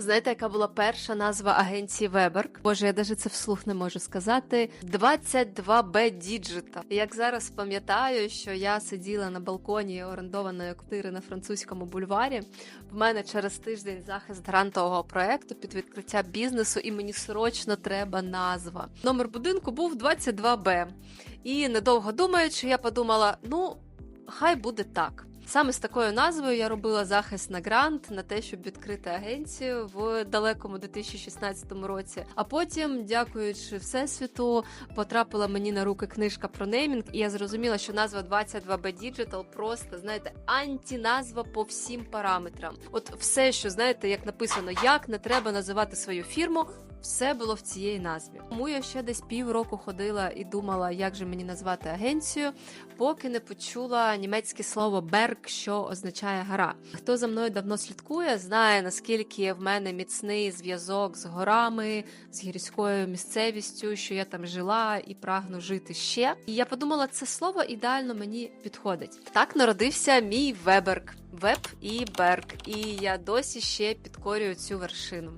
Знаєте, яка була перша назва агенції Веберг? Боже, я навіть це вслух не можу сказати. 22B Digital. Як зараз пам'ятаю, що я сиділа на балконі орендованої квартири на французькому бульварі. В мене через тиждень захист грантового проекту під відкриття бізнесу, і мені срочно треба назва. Номер будинку був 22Б. І недовго думаючи, я подумала: ну, хай буде так. Саме з такою назвою я робила захист на грант на те, щоб відкрити агенцію в далекому 2016 році. А потім, дякуючи всесвіту, потрапила мені на руки книжка про неймінг, і я зрозуміла, що назва 22B Digital просто знаєте антіназва по всім параметрам. От все, що знаєте, як написано, як не треба називати свою фірму. Все було в цієї назві. Тому я ще десь півроку ходила і думала, як же мені назвати агенцію, поки не почула німецьке слово берг, що означає гора. Хто за мною давно слідкує, знає наскільки в мене міцний зв'язок з горами, з гірською місцевістю, що я там жила і прагну жити ще. І я подумала, це слово ідеально мені підходить. Так народився мій веберг, веб і берг, і я досі ще підкорюю цю вершину.